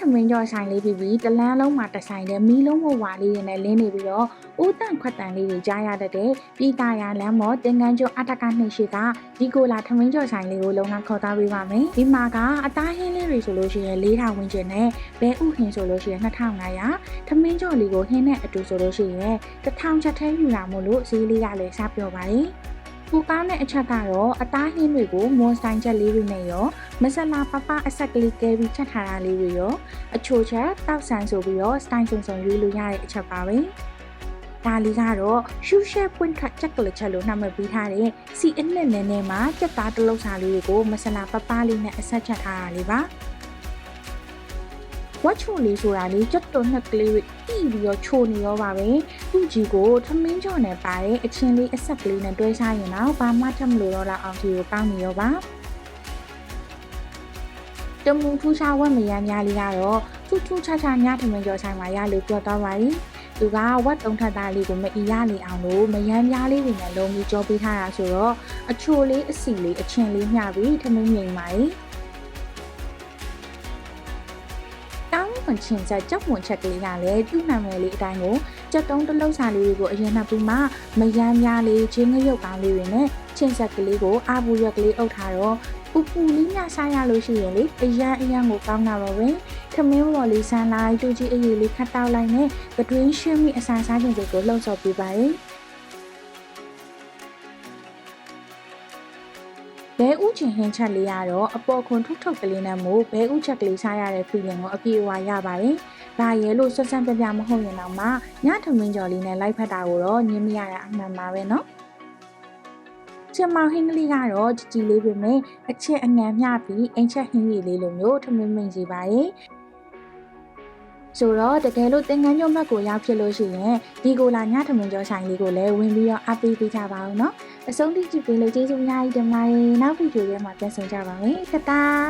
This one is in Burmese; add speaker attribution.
Speaker 1: သမင်းကြော်ဆိုင်လေးပြီးပြီးတလန်းလုံးမှာတစ်ဆိုင်တဲ့မီးလုံးဝဝါလေးတွေနဲ့လင်းနေပြီးတော့ဦးတန့်ခွက်တန်လေးတွေကြားရတတ်တဲ့ပြည်သားရလမ်းမော်တင်ကန်းကျော်အတကနှိပ်ရှိကဒီကိုလာသမင်းကြော်ဆိုင်လေးကိုလုံလောက်ခေါ်သားပေးပါမယ်ဒီမှာကအသားဟင်းလေးတွေဆိုလို့ရှိရင်4000ဝန်းကျင်နဲ့ဘဲဥဟင်းဆိုလို့ရှိရင်2500သမင်းကြော်လေးကိုဟင်းနဲ့အတူဆိုလို့ရှိရင်1000ချက်ထဲယူလာမို့လို့ဈေးလေးကလည်းစပြောပါတယ်ပူ ကောင်းတဲ့အချက်ကတော့အသားဟင်းတွေကိုမွန်ဆိုင်ချက်လေးတွေနဲ့ရောမဆလာပပအဆက်ကလေးကဲပြီးချက်ထားတာလေးတွေရောအချိုချက်တောက်ဆန်ဆိုပြီးတော့စတိုင်စုံစုံရွေးလို့ရတဲ့အချက်ပါပဲဒါလေးကတော့ရှူရှဲပွင့်ခတ်ချက်ကလေးချက်လို့နှမှတ်ပေးထားတဲ့စီအနစ်နဲ့နဲ့မှာစက်သားတစ်လုံးစာလေးတွေကိုမဆလာပပလေးနဲ့အဆက်ချက်ထားတာလေးပါ ဝတ်ချိုလေးဆိုတာလေးကြက်တုံနှစ်ကလေးတွေပြီးပြီးတော့ချိုနေရောပါပဲသူ့ကြီးကိုထမင်းကြော်နဲ့ပါတဲ့အချင်းလေးအဆက်ကလေးနဲ့တွဲစားရင်တော့ဘာမှထမလို့တော့လောက်အောင်ဒီကိုကောင်းနေရောပါတမူထူးခြားဝက်မရမ်းများလေးကတော့ထူးထူးခြားခြားညထမင်းကြော်ဆိုင်မှာရလို့ပြောတော့ပါရီသူကဝက်တုံးထက်သားလေးကိုမအီရလေအောင်လို့မရမ်းများလေးတွေနဲ့လုံးပြီးကြောပေးထားတာဆိုတော့အချိုလေးအစီလေးအချင်းလေးမျှပြီးထမင်းငိမ်ပါရီတောင်း ဝင်ချင်ဆက်ကြောက်ဝင်ချက်ကလေးကလည်းပြုနာမယ်လေးအတိုင်းကိုကြက်တုံးတစ်လုံးစာလေးတွေကိုအရင်နောက်ပြီးမှမယမ်းများလေးချင်းငရုတ်ကောင်းလေးတွေနဲ့ချင်ဆက်ကလေးကိုအာဘူးရွက်ကလေးအုပ်ထားတော့ပူပူလေးညစားရလို့ရှိရင်လေအရန်အရန်ကိုကောင်းတာပါပဲခမင်းဘော်လေးဆန်းလိုက်တူကြီးအရေးလေးခတ်တောက်လိုက်နဲ့ကတွင်းရှင်းမိအစာစားခြင်းတွေကိုလှုပ်ဆော်ပေးပါရဲ့ ဘဲဥချင်ဟင်းချက်လေးကတော့အပေါ်ခွန်ထုတ်ထုတ်ကလေးနဲ့မို့ဘဲဥချက်ကလေးစားရတဲ့ feeling ကိုအပြည့်အဝရပါတယ်။ဒါရဲလို့ဆက်ဆန်းပြပြမဟုတ်ရင်တော့မှညထမင်းကြော်လေးနဲ့လိုက်ဖက်တာကိုတော့ညင်းမရတာအမှန်ပါပဲနော်။ချင်မောင်ဟင်းကလေးကတော့ကြည်ကြည်လေးပဲမဲ့အချက်အငန်မျှပြီးအိမ်ချက်ဟင်းကြီးလေးလိုမျိုးထမင်းမင်းစီပါရဲ့။ဆိုတော့တကယ်လို့သင်္ကန်းကျော်မက်ကိုရောက်ဖြစ်လို့ရှိရင်ဒီကိုလာညထမင်းကျော်ဆိုင်လေးကိုလည်းဝင်ပြီးတော့အပေးပေးကြပါဦးနော်။ အဆုံးထိကြည့်ပေးလို့ကျေးဇူးအများကြီးတင်ပါတယ်။နောက်ဗီဒီယိုထဲမှာပြန်ဆုံကြပါမယ်။တတား